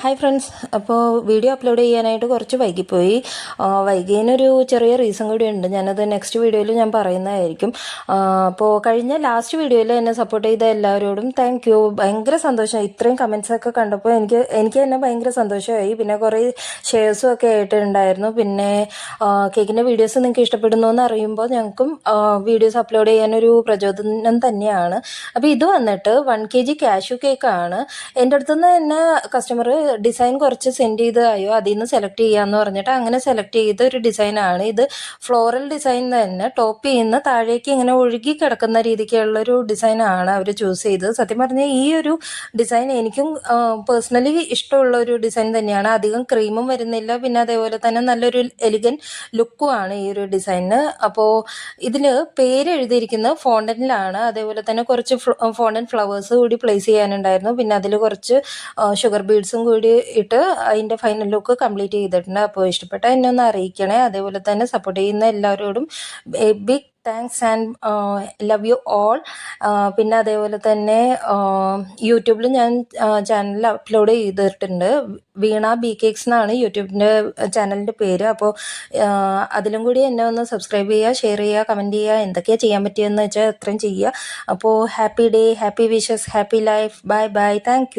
Hi friends അപ്പോൾ video upload ചെയ്യാനായിട്ട് കുറച്ച് വൈകിപ്പോയി. വൈകിയതിനൊരു ചെറിയ റീസൺ കൂടി ഉണ്ട് ഞാനത് നെക്സ്റ്റ് വീഡിയോയിൽ ഞാൻ പറയുന്നതായിരിക്കും. അപ്പോൾ കഴിഞ്ഞ ലാസ്റ്റ് വീഡിയോയിൽ എന്നെ സപ്പോർട്ട് ചെയ്ത എല്ലാവരോടും താങ്ക് യു ഭയങ്കര സന്തോഷം. ഇത്രയും കമൻസൊക്കെ കണ്ടപ്പോൾ എനിക്ക് എനിക്ക് തന്നെ ഭയങ്കര സന്തോഷമായി. പിന്നെ കുറേ ഷെയർസും ഒക്കെ ആയിട്ടുണ്ടായിരുന്നു. പിന്നെ കേക്കിന്റെ വീഡിയോസ് നിങ്ങൾക്ക് ഇഷ്ടപ്പെടുന്നു എന്ന് അറിയുമ്പോൾ ഞങ്ങൾക്കും വീഡിയോസ് അപ്ലോഡ് ചെയ്യാനൊരു പ്രചോദനം തന്നെയാണ്. അപ്പോൾ ഇത് വന്നിട്ട് വൺ കെ ജി കാഷ്യൂ കേക്കാണ് എന്റെ അടുത്തുനിന്ന് തന്നെ കസ്റ്റമർ ഡിസൈൻ കുറച്ച് സെൻഡ് ചെയ്തതായോ അതിൽ നിന്ന് സെലക്ട് ചെയ്യാന്ന് പറഞ്ഞിട്ട് അങ്ങനെ സെലക്ട് ചെയ്ത ഒരു ഡിസൈനാണ് ഇത് ഫ്ലോറൽ ഡിസൈൻ തന്നെ ടോപ്പ് ചെയ്യുന്ന താഴേക്ക് ഇങ്ങനെ ഒഴുകി കിടക്കുന്ന രീതിക്കുള്ള ഒരു ഡിസൈനാണ് അവർ ചൂസ് ചെയ്തത്. സത്യം പറഞ്ഞാൽ ഈ ഒരു ഡിസൈൻ എനിക്കും പേഴ്സണലി ഇഷ്ടമുള്ള ഒരു ഡിസൈൻ തന്നെയാണ്. അധികം ക്രീമും വരുന്നില്ല. പിന്നെ അതേപോലെ തന്നെ നല്ലൊരു എലിഗൻ ലുക്കും ആണ് ഈ ഒരു ഡിസൈനിന് അപ്പോൾ ഇതിൽ പേര് എഴുതിയിരിക്കുന്നത് ഫോണ്ടനിലാണ് അതേപോലെ തന്നെ കുറച്ച് ഫോണ്ടൻ ഫ്ലവേഴ്സ് കൂടി പ്ലേസ് ചെയ്യാനുണ്ടായിരുന്നു. പിന്നെ അതിൽ കുറച്ച് ഷുഗർ ബീഡ്സും കൂടി ഇട്ട് അതിന്റെ ഫൈനൽ ലുക്ക് കംപ്ലീറ്റ് ചെയ്തിട്ടുണ്ട്. അപ്പോൾ ഇഷ്ടപ്പെട്ട എന്നെ ഒന്ന് അറിയിക്കണേ. അതേപോലെ തന്നെ സപ്പോർട്ട് ചെയ്യുന്ന എല്ലാവരോടും big thanks and love you all പിന്നെ അതേപോലെ തന്നെ യൂട്യൂബിൽ ഞാൻ ചാനൽ അപ്ലോഡ് ചെയ്തിട്ടുണ്ട്. വീണ ബി കേക്സ് എന്നാണ് യൂട്യൂബിന്റെ ചാനലിന്റെ പേര്. അപ്പോൾ അതിലും കൂടി എന്നെ ഒന്ന് സബ്സ്ക്രൈബ് ചെയ്യുക ഷെയർ ചെയ്യുക കമന്റ് ചെയ്യുക എന്തൊക്കെയാണ് ചെയ്യാൻ പറ്റിയെന്ന് വെച്ചാൽ അത്രയും ചെയ്യുക. അപ്പോൾ happy day happy wishes happy life bye bye thank